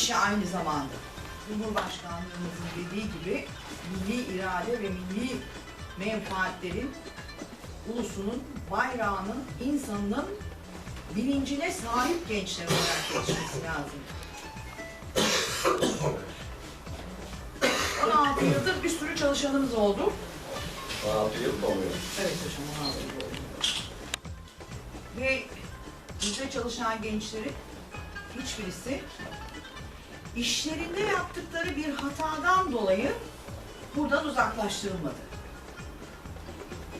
kişi aynı zamanda. Cumhurbaşkanlığımızın dediği gibi milli irade ve milli menfaatlerin ulusunun, bayrağının, insanın bilincine sahip gençler olarak geçmesi lazım. 16 yıldır bir sürü çalışanımız oldu. 16 yıl mı oluyor? Evet hocam 16 yıl oldu. Ve bizde çalışan gençlerin hiçbirisi işlerinde yaptıkları bir hatadan dolayı buradan uzaklaştırılmadı.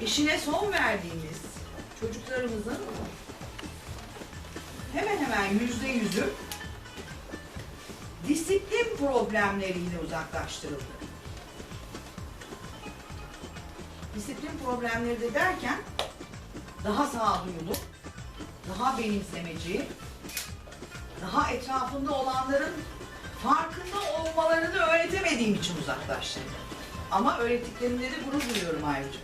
İşine son verdiğimiz çocuklarımızın hemen hemen yüzde yüzü disiplin problemleriyle uzaklaştırıldı. Disiplin problemleri de derken daha sağduyulu, daha benimsemeci, daha etrafında olanların farkında olmalarını öğretemediğim için uzaklaştırdım. Ama öğrettiklerimde de gurur duyuyorum ayrıca.